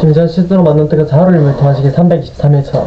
김전 시스로 만든 뜨가 자루림을 더하시기 323회차